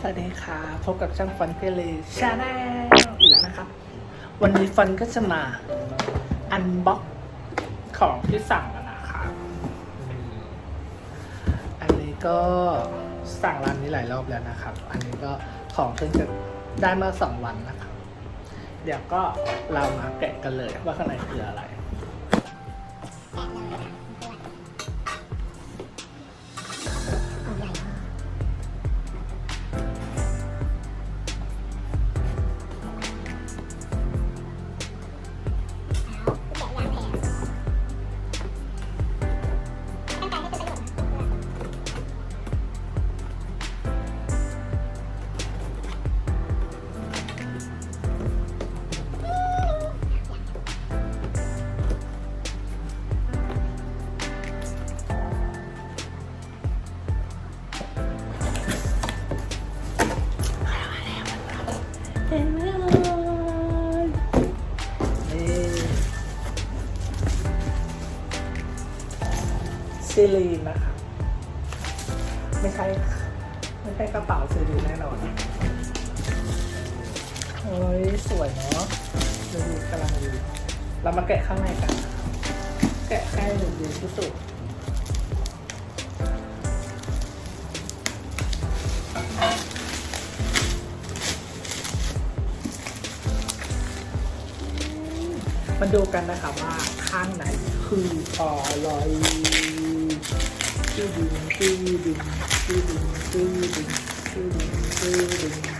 สวัสดีค่ะ พบกับช่างฟันเพลชาแนลอีกแล้วนะครับ วันนี้ฟันก็จะมาอันบ็อกของที่สั่งกันนะครับอันนี้ก็สั่งร้านนี้หลายรอบแล้วนะครับ อันนี้ก็ของเพิ่งจะได้เมื่อสองวันนะครับ เดี๋ยวก็เรามาแกะกันเลยว่าข้างในคืออะไร ซีลีนนะครับไม่ใช่ไม่ใช่กระเป๋าซีลีนแน่นอนโอ้ยสวยเนาะดูดีกำลังดีเรามาแกะข้างในกันนะครับแกะให้ดูดีที่สุดมาดูกันนะครับว่าข้างไหนคืออรตื้อดึ งตื้อดึงตื้อดึงตื้อดึ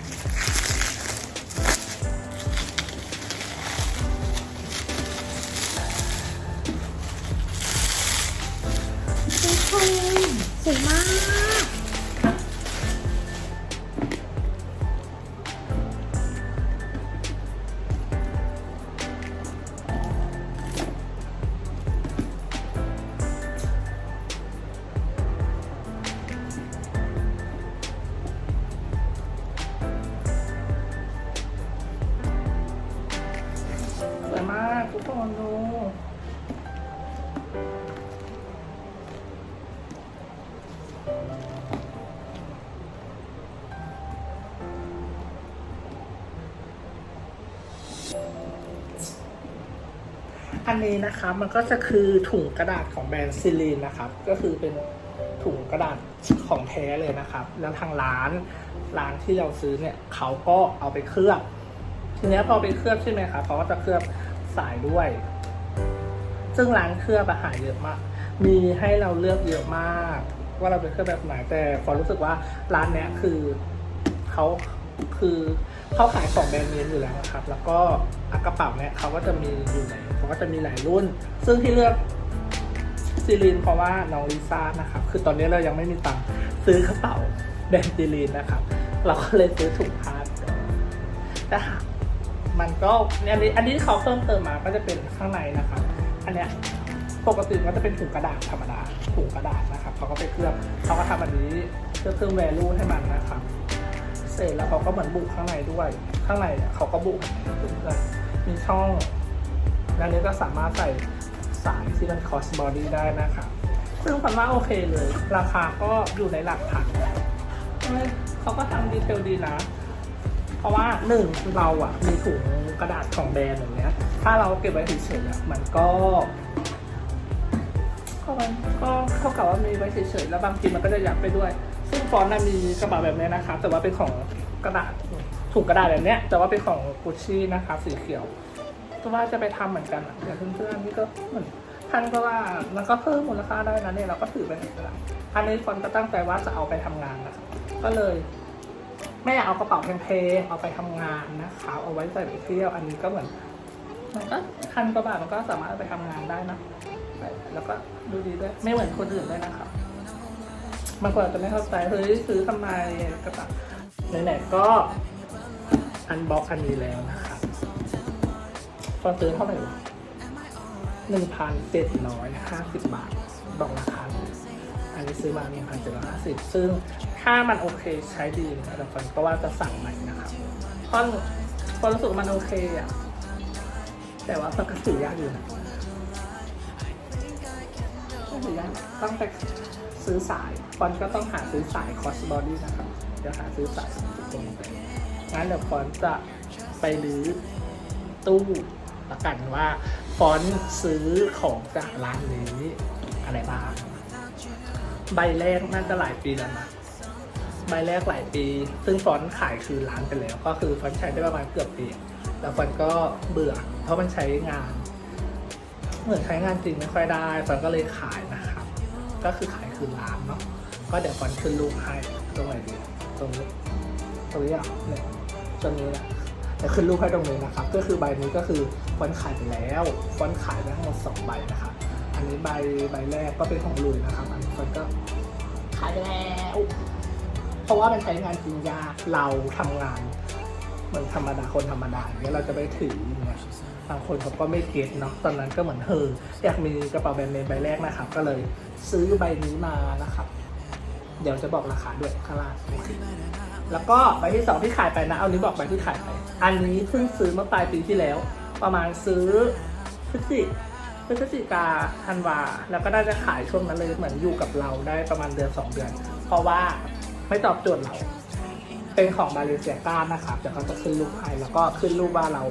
อันนี้นะครับมันก็จะคือถุงกระดาษของแบรนด์ซิลีนนะครับก็คือเป็นถุงกระดาษของแท้เลยนะครับ แล้วทางร้านร้านที่เราซื้อเนี่ยเขาก็เอาไปเคลือบทีนี้พอไปเคลือบใช่ไหมครับเขาก็จะเคลือบสายด้วย ซึ่งร้านเคลือบอะหาเยอะมาก มีให้เราเลือกเยอะมาก ว่าเราเป็นเคลือบแบบไหนแต่ฟอรู้สึกว่าร้านเนี้ยคือเขา คือเขาขายของแบรนด์เนมอยู่แล้วนะครับ แล้วก็กระเป๋าเนี้ยเขาก็จะมีอยู่ในเขาก็จะมีหลายรุ่น ซึ่งที่เลือกซีรีนเพราะว่าน้องลิซ่านะครับ คือตอนนี้เรายังไม่มีตังค์ซื้อกระเป๋าแบรนด์ซีรีนนะครับ เราก็เลยซื้อถุงพลาสก่อนแต่หากมันก็อันนี้อันนี้ที่เขาเพิ่มเติมมาก็จะเป็นข้างในนะครับ อันเนี้ยปกติก็จะเป็นถุงกระดาษธรรมดาถุงกระดาษนะครับเขาก็ไปเคลือบเขาก็ทำอันนี้เพื่อเพิ่มแวลูให้มันนะครับ เสร็จแล้วเขาก็เหมือนบุข้างในด้วย ข้างในเนี่ยเขาก็บุเพื่อนๆมีช่องและอันนี้ก็สามารถใส่สายที่มันคอสบอดี้ได้นะครับซึ่งผมว่าโอเคเลย ราคาก็อยู่ในหลักพันเฮ้ยเขาก็ทำดีเทลดีนะ เพราะว่าหนึ่งเราอะมีถุงกระดาษของแบรนด์อย่างเงี้ย ถ้าเราเก็บไว้เฉยๆอะมันก็ก็มันก็เท่ากับว่ามีไว้เฉยๆแล้วบางทีมันก็จะยับไปด้วย ซึ่งฟอนต์น่ะมีกระเป๋าแบบนี้นะครับ แต่ว่าเป็นของกระดาษถุงกระดาษแบบเนี้ย แต่ว่าเป็นของกุชชี่นะครับสีเขียวก็ว่าจะไปทำเหมือนกันอะแต่เพื่อนๆนี่ก็เหมือนท่านก็ว่ามันก็เพิ่มมูลค่าได้นะเนี่ยเราก็ถือไปเหมือนกันอันนี้ฟอนต์ก็ตั้งใจว่าจะเอาไปทำงานนะก็เลยไม่อยากเอากระเป๋าแพงๆเอาไปทำงานนะคะเอาไว้ใส่ไปเที่ยว อันนี้ก็เหมือนมันก็พันกว่าบาทมันก็สามารถเอาไปทำงานได้นะแล้วก็ดูดีด้วยไม่เหมือนคนอื่นเลยนะครับ บางคนอาจจะไม่เข้าใจเฮ้ยซื้อทำไมกระเป๋าไหนๆก็อันบ็อกอันนี้แล้วนะครับตอนซื้อเท่าไหร่วะหนึ่งพันเจ็ดร้อยห้าสิบบาทบอกราคาอันนี้ซื้อมาหนึ่งพันเจ็ดร้อยห้าสิบซึ่งถ้ามันโอเคใช้ดีนะแต่คนก็ว่าจะสั่งใหม่นะครับเพราะเพราะรู้สึกมันโอเคอะ แต่ว่าปกติยากอยู่นะก็ถือยากต้องไป ซื้อสายฟอนก็ต้องหาซื้อสายคอสบอดี้นะครับจะหาซื้อสายตรงไปงั้นเดี๋ยวฟอนจะไปรื้อตู้ละกันว่าฟอนซื้อของจากร้านนี้อะไรบ้าง ใบแรกน่าจะหลายปีแล้วนะใบแรกหลายปี ซึ่งฟอนขายคืนร้านไปแล้ว ก็คือฟอนใช้ได้ประมาณเกือบปี แล้วฟอนก็เบื่อ เพราะมันใช้งาน เหมือนใช้งานจริงไม่ค่อยได้ฟอนก็เลยขายนะครับ ก็คือขาย คืนร้านเนาะก็เดี๋ยวฟอนขึ้นรูปให้ตรงไหนดีตรงนี้ตรงนี้อะเนี่ยตรงนี้นะเดี๋ยวขึ้นรูปให้ตรงนี้นะครับ ก็คือใบนี้ก็คือฟอนขายไปแล้วฟอนขายไปทั้งหมดสองใบนะครับอันนี้ใบใบแรกก็เป็นของลุยนะครับ อันนี้ฟอนก็ขายไปแล้วเพราะว่ามันใช้งานจริงยากเราทำงานเหมือนธรรมดาคนธรรมดาอย่างเงี้ยเราจะไปถืออย่างเงี้ย บางคนเขาก็ไม่เก็ตเนาะตอนนั้นก็เหมือนเฮออยากมีกระเป๋าแบรนด์เนมใบแรกนะครับ ก็เลยซื้อใบนี้มานะครับ เดี๋ยวจะบอกราคาด้วยข้างล่างแล้วก็ใบที่สองที่ขายไปนะ เอานี้บอกใบที่ขายไป อันนี้เพิ่งซื้อเมื่อปลายปีที่แล้ว ประมาณซื้อพฤศจิพฤศจิกาธันวา แล้วก็ได้จะขายช่วงนั้นเลยเหมือนอยู่กับเราได้ประมาณเดือนสองเดือน เพราะว่าไม่ตอบโจทย์เรา เป็นของบาเลเซียก้านะครับเดี๋ยวเขาจะขึ้นรูปให้แล้วก็ขึ้นรูปว่าเรา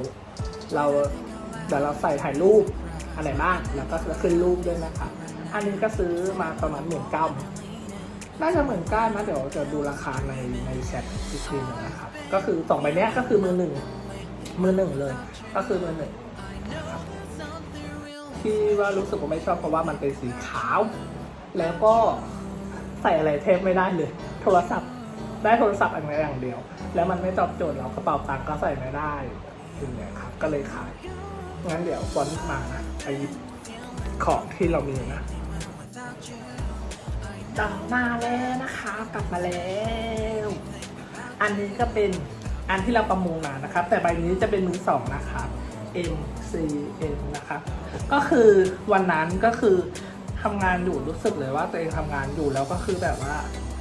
เรา เดี๋ยวเราใส่ถ่ายรูปอะไรบ้างแล้วก็จะขึ้นรูปด้วยนะครับอันนี้ก็ซื้อมาประมาณหมื่นเก้าน่าจะหมื่นเก้านะเดี๋ยวจะดูราคาในในแชทอีกทีหนึงนะครับก็คือสองใบเนี้ยก็คือมือหนึ่งมือหนึ่งเลย ก็คือมือหนึ่งนะครับที่ว่ารู้สึกว่าไม่ชอบเพราะว่ามันเป็นสีขาว แล้วก็ใส่อะไรเทปไม่ได้เลย โทรศัพท์ได้โทรศัพท์อันนี้อย่างเดียว แล้วมันไม่ตอบโจทย์เรากระเป๋าตังค์ก็ใส่ไม่ได้อย่างเงี้ยครับก็เลยขาย งั้นเดี๋ยวฟอนต์มานะไปหยิบของที่เรามีนะกลับมาแล้วนะคะ กลับมาแล้ว อันนี้ก็เป็นอันที่เราประมูลมานะครับ แต่ใบนี้จะเป็นมือสองนะครับ M C M นะครับ ก็คือวันนั้นก็คือทำงานอยู่รู้สึกเลยว่าตัวเองทำงานอยู่แล้วก็คือแบบว่า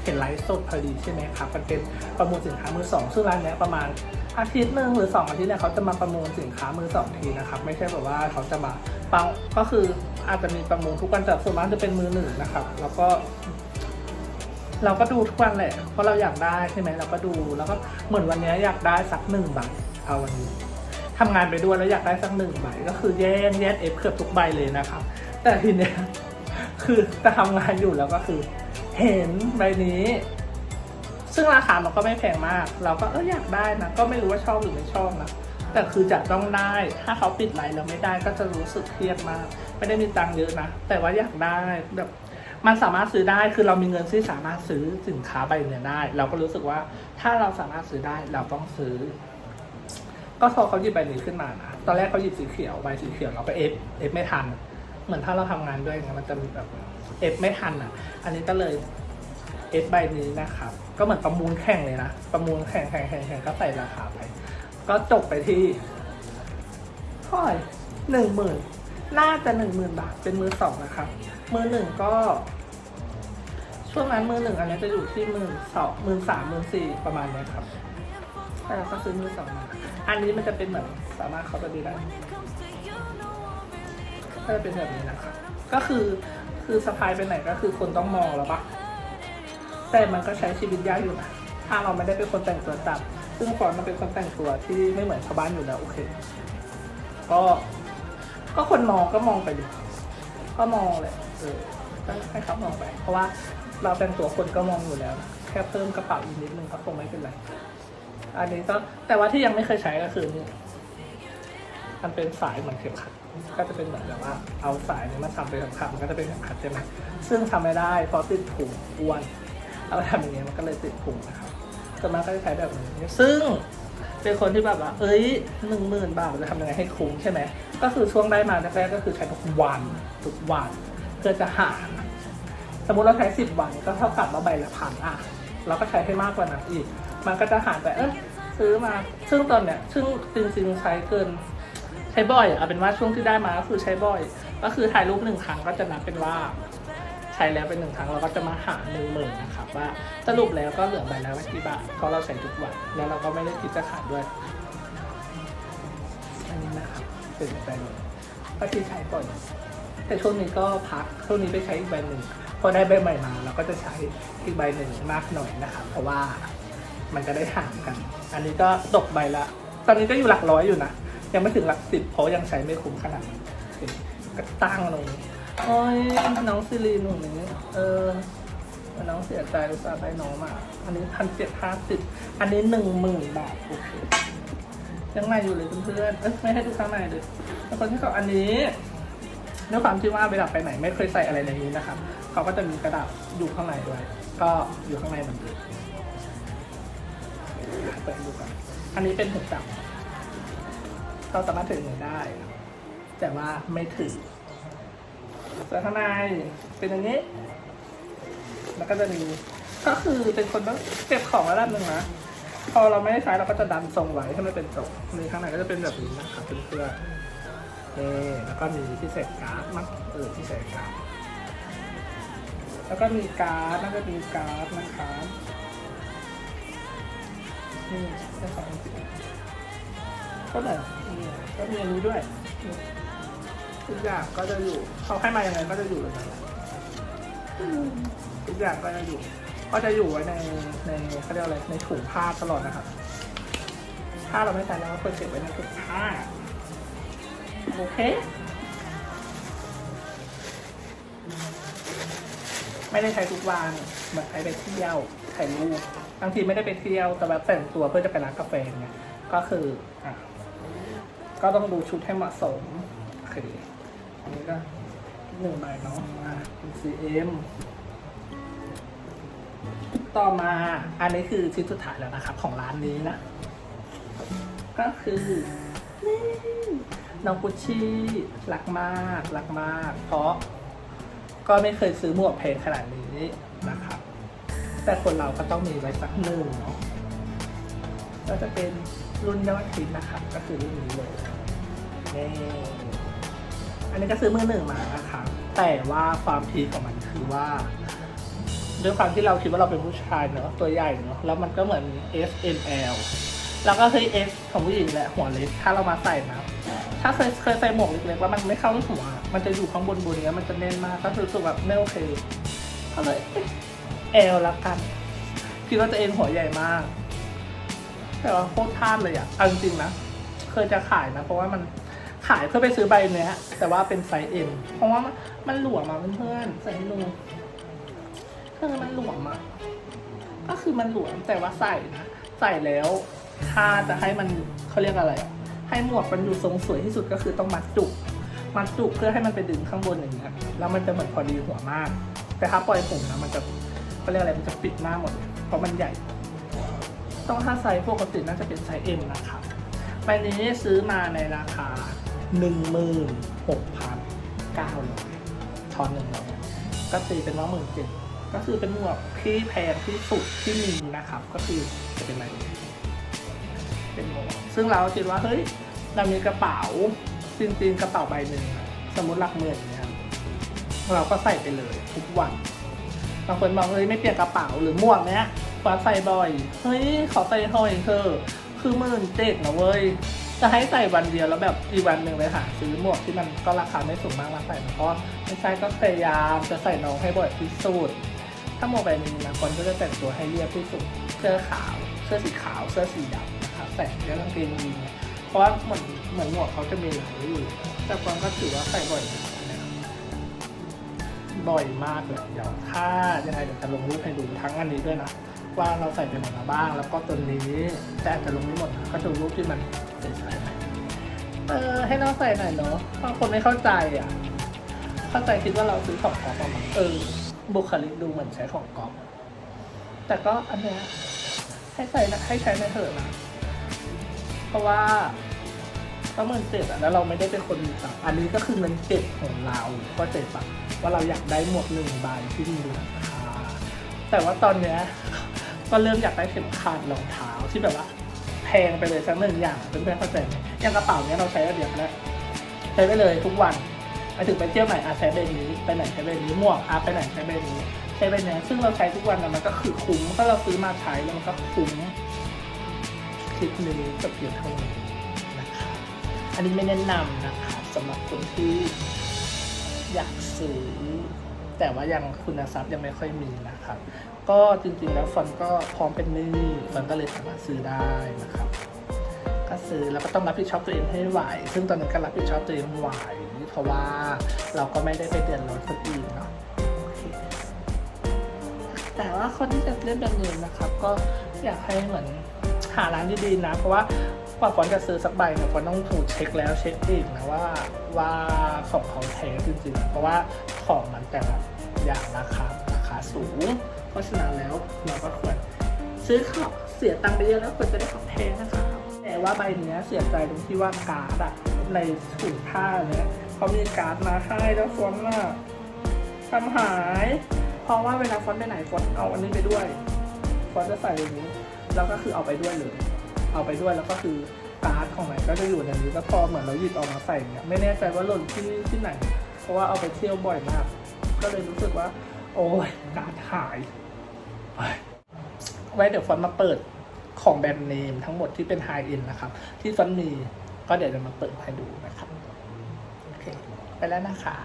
เห็นไลฟ์สดพอดีใช่ไหมครับมันเป็นประมูลสินค้ามือสองซึ่งร้านเนี้ยประมาณอาทิตย์หนึ่งหรือสองอาทิตย์เนี่ยเขาจะมาประมูลสินค้ามือสองทีนะครับไม่ใช่แบบว่าเขาจะมาปังก็คืออาจจะมีประมูลทุกวันแต่ส่วนมากจะเป็นมือหนึ่งนะครับ แล้วก็ เราก็ดูทุกวันแหละเพราะเราอยากได้ใช่ไหมเราก็ดูแล้วก็เหมือนวันนี้อยากได้สักหนึ่งใบเอาวันนี้ทำงานไปด้วยแล้วอยากได้สักหนึ่งใบก็คือแย่งแย่งเอฟเกือบทุกใบเลยนะครับ แต่ทีเนี้ยคือจะทำงานอยู่แล้วก็คือ เห็นใบนี้ ซึ่งราคามันก็ไม่แพงมาก เราก็เอออยากได้นะ ก็ไม่รู้ว่าชอบหรือไม่ชอบนะแต่คือจะต้องได้ ถ้าเขาปิดไลน์แล้วไม่ได้ก็จะรู้สึกเครียดมาก ไม่ได้มีตังค์เยอะนะ แต่ว่าอยากได้แบบมันสามารถซื้อได้ คือเรามีเงินที่สามารถซื้อสินค้าใบเนี้ยได้ เราก็รู้สึกว่าถ้าเราสามารถซื้อได้เราต้องซื้อ ก็พอเขาหยิบใบนี้ขึ้นมานะ ตอนแรกเขาหยิบสีเขียว ใบสีเขียวเราก็เอฟ เอฟไม่ทัน เหมือนถ้าเราทำงานด้วยไงมันจะมีแบบเอฟไม่ทันอะ อันนี้ก็เลยเอฟใบนี้นะครับ ก็เหมือนประมูลแข่งเลยนะ ประมูลแข่งแข่งแข่งแข่งก็ใส่ราคาไป ก็จบไปที่เท่าไหร่หนึ่งหมื่นน่าจะหนึ่งหมื่นบาทเป็นมือสองนะครับมือหนึ่งก็ช่วงนั้นมือหนึ่งอันนี้จะอยู่ที่หมื่นสองหมื่นสามหมื่นสี่ประมาณนี้ครับแต่เราก็ซื้อมือสองมาอันนี้มันจะเป็นเหมือนสามารถเข้าไปดูได้ ก็จะเป็นแบบนี้นะครับก็คือคือสะพายไปไหนก็คือคนต้องมองแล้วปะแต่มันก็ใช้ชีวิตยากอยู่นะถ้าเราไม่ได้เป็นคนแต่งตัวจับ ซึ่งฟอนต์มันเป็นคนแต่งตัวที่ไม่เหมือนชาวบ้านอยู่แล้วโอเค ก็ ก็คนมองก็มองไปดิก็มองเลยเออก็ให้เขามองไป เพราะว่าเราแต่งตัวคนก็มองอยู่แล้ว แค่เพิ่มกระเป๋าอีกนิดนึงก็คงไม่เป็นไร อันนี้ก็แต่ว่าที่ยังไม่เคยใช้ก็คือนี่ มันเป็นสายเหมือนเข็มขัด ก็จะเป็นเหมือนแบบว่าเอาสายนี้มาทำเป็นเข็มขัดมันก็จะเป็นเข็มขัดใช่ไหมซึ่งทำไม่ได้เพราะติดถุงอ้วนเอาไปทำอย่างเงี้ยมันก็เลยติดถุงนะครับส่วนมากก็จะใช้แบบนี้ซึ่งเป็นคนที่แบบว่า เอ้ยหนึ่งหมื่นบาทจะทำยังไงให้คุ้มใช่ไหมก็คือช่วงได้มาแรกๆก็คือใช้ทุกวันทุกวันเพื่อจะหาสมมุติเราใช้สิบวันก็เท่ากับว่าใบละพันอะ เราก็ใช้ให้มากกว่านั้นอีก มันก็จะหารไปเออซื้อมา ซึ่งตอนเนี้ยซึ่งจริงๆใช้เกิน ช้บ่อยเอาเป็นว่าช่วงที่ได้มาก็คือใช้บ่อย ก็คือถ่ายรูปหนึ่งครั้งก็จะนับเป็นว่า ใช้แล้วเป็นหนึ่งครั้งเราก็จะมาหารหนึ่งหมื่นนะครับว่าสรุปแล้วก็เหลือใบละไม่กี่บาทเพราะเราใช้ทุกวันแล้วเราก็ไม่ได้คิดจะขาดด้วยอันนี้นะครับเป็นใบหนึ่งก็ที่ใช้บ่อยแต่ช่วงนี้ก็พักช่วงนี้ไปใช้อีกใบหนึ่งพอได้ใบใหม่มาเราก็จะใช้อีกใบหนึ่งมากหน่อยนะครับเพราะว่ามันจะได้ห่างกัน อันนี้ก็ตกใบละ ตอนนี้ก็อยู่หลักร้อยอยู่นะ ยังไม่ถึงหลักสิบเพราะยังใช้ไม่คุ้มขนาดนั้นก็ตั้งลงโอ้ยน้องซิลีนหนูนี้เออน้องเสียใจอุตส่าได้น้องมาอันนี้พันเจ็ดห้าสิบอันนี้หนึ่งหมื่นบาทโอเคยังไงอยู่เลยเพื่อนๆเอ้ยไม่ให้ดูข้างในเลยแล้วคนที่เขาอันนี้ด้วยความที่ว่าเวลาไปไหนไม่เคยใส่อะไรในนี้นะครับเขาก็จะมีกระดาษอยู่ข้างในด้วย ก็อยู่ข้างในเหมือนเดิมเปิดดูกันอันนี้เป็นถุงจับ เราสามารถถือมือได้ แต่ว่าไม่ถือส่วนข้างในเป็นอย่างนี้ แล้วก็จะมีก็คือเป็นคนต้องเก็บของระดับหนึ่งนะพอเราไม่ได้ใช้เราก็จะดันทรงไว้ให้มันเป็นทรงในข้างในก็จะเป็นแบบนี้นะครับเพื่อนๆนี่แล้วก็มีที่ใส่การ์ดมั้งเออที่ใส่การ์ดแล้วก็มีการ์ดแล้วก็มีการ์ดนะครับนี่ใช่สองสิ ก็เลยนี่ก็มีอันนี้ด้วยนี่ทุกอย่างก็จะอยู่เขาให้มายังไงก็จะอยู่แบบนั้นแหละทุกอย่างก็จะอยู่ ก็จะอยู่ไว้ในในเขาเรียกอะไรในถุงผ้าตลอดนะครับถ้าเราไม่ใส่เราก็ควรเก็บไว้ในถุงผ้าโอเค ไม่ได้ใช้ทุกวันเหมือนใช้ไปเที่ยวถ่ายรูปบางทีไม่ได้ไปเที่ยวแต่แบบแต่งตัวเพื่อจะไปร้านกาแฟเนี่ยก็คืออะ ก็ต้องดูชุดให้เหมาะสมโอเคอันนี้ก็หนึ่งใบเนาะอะเป็น CM ต่อมาอันนี้คือชิ้นสุดท้ายแล้วนะครับ ของร้านนี้นะ ก็คือนี่น้องกุชชี่รักมากรักมาก เพราะก็ไม่เคยซื้อหมวกแพงขนาดนี้นะครับ แต่คนเราก็ต้องมีไว้สักหนึ่งเนาะก็จะเป็น รุ่นยอดฮิตนะครับ ก็คือรุ่นนี้เลยนี่อันนี้ก็ซื้อมือหนึ่งมานะครับแต่ว่าความพีคของมันคือว่าด้วยความที่เราคิดว่าเราเป็นผู้ชายเนอะตัวใหญ่เนอะแล้วมันก็เหมือน S M L แล้วก็เคย S ของผู้หญิงแหละหัวเล็กถ้าเรามาใส่นะถ้าเคยเคยใส่หมวกเล็กๆแล้วมันไม่เข้าหัว มันจะอยู่ข้างบนบนเนี้ยมันจะแน่นมากก็รู้สึกแบบไม่โอเคก็เลยเอลละกันคิดว่าตัวเองหัวใหญ่มาก แต่ว่าโคตรพลาดเลยอะเอาจริงๆนะ เคยจะขายนะ เพราะว่ามันขายเพื่อไปซื้อใบเนี้ย แต่ว่าเป็นไซส์ M เพราะว่ามันหลวมมาเพื่อนๆใส่ให้ดูคือมันหลวมอะก็คือมันหลวมแต่ว่าใส่นะใส่แล้วถ้าจะให้มันเขาเรียกอะไร ให้หมวกมันอยู่ทรงสวยที่สุดก็คือต้องมัดจุก มัดจุกเพื่อให้มันไปดึงข้างบนอย่างเงี้ยแล้วมันจะเหมือนพอดีหัวมาก แต่ถ้าปล่อยผมนะมันจะเขาเรียกอะไรมันจะปิดหน้าหมด เพราะมันใหญ่ ต้องถ้าไซส์ปกติน่าจะเป็นไซส์ M นะครับใบนี้ซื้อมาในราคา 16,900ทอนหนึ่งร้อยก็ตีเป็นว่าหมื่นเจ็ดก็คือเป็นหมวกที่แพงที่สุดที่มีนะครับ ก็คือจะเป็นอะไรเป็นหมวกซึ่งเราคิดว่าเฮ้ยเรามีกระเป๋าจริงๆกระเป๋าใบหนึ่งสมมติหลักหมื่นเนี่ยเราก็ใส่ไปเลยทุกวันบางคนบอกเฮ้ยไม่เปลี่ยนกระเป๋าหรือหมวกเนี้ย ฟ้าใส่บ่อย เฮ้ยขอใส่หอยเธอ คือหมื่นเจ็ดนะเว้ย จะให้ใส่วันเดียวแล้วแบบอีกวันหนึ่งเลยค่ะ ซื้อหมวกที่มันก็ราคาไม่สูงมากมาใส่มันก็ไม่ใช่ก็พยายามจะใส่น้องให้บ่อยที่สุด ถ้าหมวกแบบนี้นะคนก็จะแต่งตัวให้เรียบที่สุด เสื้อขาว เสื้อสีขาว เสื้อสีดำนะครับใส่แล้วกางเกงยีนมีเพราะว่าเหมือนเหมือนหมวกเขาจะมีหลายอยู่แต่คนก็ถือว่าใส่บ่อยนะบบ่อยมากเลยเดี๋ยวถ้ายังไงเดี๋ยวจะลงรูปให้ดูทั้งอันนี้ด้วยนะ ว่าเราใส่ไปหมดมาบ้าง แล้วก็ตัวนี้แต่อาจจะลงไม่หมดนะก็จะรูปที่มันใส่ๆหน่อยเออให้น้องใส่หน่อยเนาะบางคนไม่เข้าใจอะ เข้าใจคิดว่าเราซื้อของก๊อฟมาเออ บุคลิกดูเหมือนใช้ของก๊อฟแต่ก็อันเนี้ยให้ใส่นะให้ใช้ในเถอะนะเพราะว่าก็เงินเจ็ดอะแล้วเราไม่ได้เป็นคนมีตังอันนี้ก็คือเงินเจ็ดของเราก็เจ็บปะว่าเราอยากได้หมวกหนึ่งใบที่มีราคาแต่ว่าตอนเนี้ย ก็เริ่มอยากได้เข็มขัดรองเท้าที่แบบว่าแพงไปเลยสักหนึ่งอย่างเพื่อนๆเข้าใจไหมอย่างกระเป๋าเนี้ยเราใช้ระเบียบแล้วใช้ไปเลยทุกวันไปถึงไปเที่ยวไหนอาใช้ใบนี้ไปไหนใช้ใบนี้หมวกอาไปไหนใช้ใบนี้ใช้ใบนี้ซึ่งเราใช้ทุกวันนะมันก็คือคุ้มถ้าเราซื้อมาใช้แล้วมันก็คุ้มคลิปนี้กับเพียงเท่านี้นะคะอันนี้ไม่แนะนำนะคะสำหรับคนที่อยากซื้อแต่ว่ายังคุณทรัพย์ยังไม่ค่อยมีนะครับ ก็จริงๆแล้วฟอนก็พร้อมเป็นหนี้ฟอนก็เลยสามารถซื้อได้นะครับก็ซื้อแล้วก็ต้องรับผิดชอบตัวเองให้ไหว ซึ่งตอนนี้นก็รับผิดชอบตัวเองไหวเพราะว่าเราก็ไม่ได้ไปเดือดร้อนคนอื่นเนาะแต่ว่าคนที่จะเล่นแบบนี้นะครับ ก็อยากให้เหมือนหาร้านดีๆนะ เพราะว่ากว่าฟอนจะซื้อสักใบเนี่ยฟอนต้องถูกเช็คแล้วเช็คอีกนะว่าว่าของเขาแท้จริงๆ เพราะว่าของมันแต่ละอย่างราคาราคาสูง ราะฉะนั้นแล้วเราก็ควรซื้อของเสียตังค์ไปเยอะแล้วควรจะได้ของแพงนะคะแต่ว่าใบเนี้ยเสียใจตรงที่ว่าการ์ดอะในถุงผ้าเนี้ยเขามีการ์ดมาให้แล้วฟอนต์อะทำหาย เพราะว่าเวลาฟอนต์ไปไหนฟอนต์เอาอันนี้ไปด้วยฟอนต์จะใส่อย่างนี้แล้วก็คือเอาไปด้วยเลย เอาไปด้วยแล้วก็คือการ์ดของไหนก็จะอยู่ในนี้แล้วพอเหมือนเราหยิบออกมาใส่เนี่ยไม่แน่ใจว่าหล่นที่ที่ไหน เพราะว่าเอาไปเที่ยวบ่อยมาก ก็เลยรู้สึกว่า โอ้ยการ์ดหาย ไว้เดี๋ยวฟอนต์มาเปิดของแบรนด์เนมทั้งหมดที่เป็นไฮเอ็นนะครับ ที่ฟอนต์มีก็เดี๋ยวจะมาเปิดให้ดูนะครับ โอเค ไปแล้วนะคะ